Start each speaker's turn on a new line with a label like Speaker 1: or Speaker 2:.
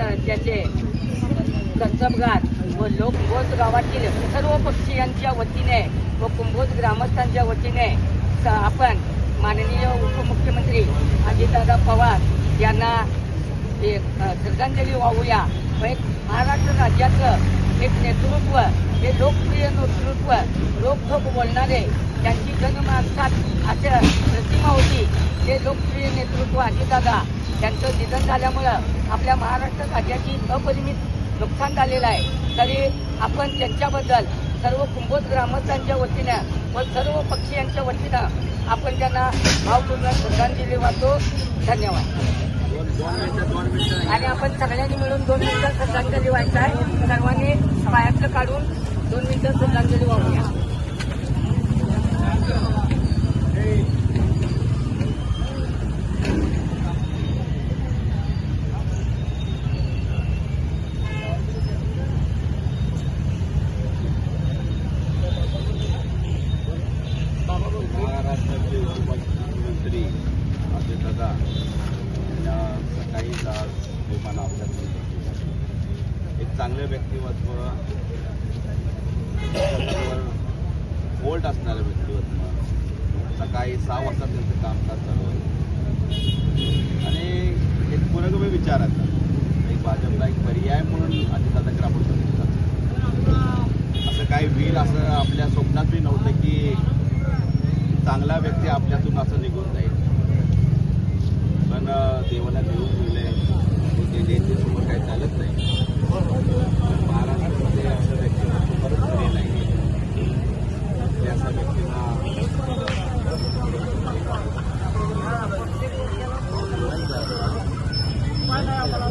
Speaker 1: त्याचे कर्तबगार व लोकबोध गावातील सर्व पक्षीयांच्या वतीने व कुंभोज ग्रामस्थांच्या वतीने स- आपण माननीय उपमुख्यमंत्री अजितदादा पवार यांना एक श्रद्धांजली वाहूया. व एक महाराष्ट्र राज्याचं एक नेतृत्व हे लोकप्रिय नेतृत्व रोखोक बोलणारे त्यांची जनमानसात अशा प्रतिमा होती. ते लोकप्रिय नेतृत्व अजितदादा त्यांचं निधन झाल्यामुळं आपल्या महाराष्ट्र राज्याची अपरिमित नुकसान झालेलं आहे. तरी आपण त्यांच्याबद्दल सर्व कुंभोज ग्रामस्थांच्या वतीनं व सर्व पक्षीयांच्या वतीनं आपण त्यांना भावपूर्ण श्रद्धांजली वाहतो. धन्यवाद. आणि आपण सगळ्यांनी मिळून दोन मिनिटं श्रद्धांजली व्हायचं आहे. सर्वांनी पायातलं काढून दोन मिनिटं श्रद्धांजली वाहूया.
Speaker 2: महाराष्ट्राचे उपमुख्यमंत्री या सकाळी आज विमान एक चांगलं व्यक्तिमत्व त्याच्याबरोबर असणारं व्यक्तिमत्व. सकाळी सहा वाजता त्यांचं कामकाज चालू आहे आणि एक पुरोगमी विचाराचा एक भाजपला एक पर्याय म्हणून अजितदादाकडे आपण बघितलं. असं काही होईल असं आपल्या स्वप्नात बी नव्हतं की चांगला व्यक्ती आपल्यातून असं निघून जाईल. पण देवाला देऊ आम्हाला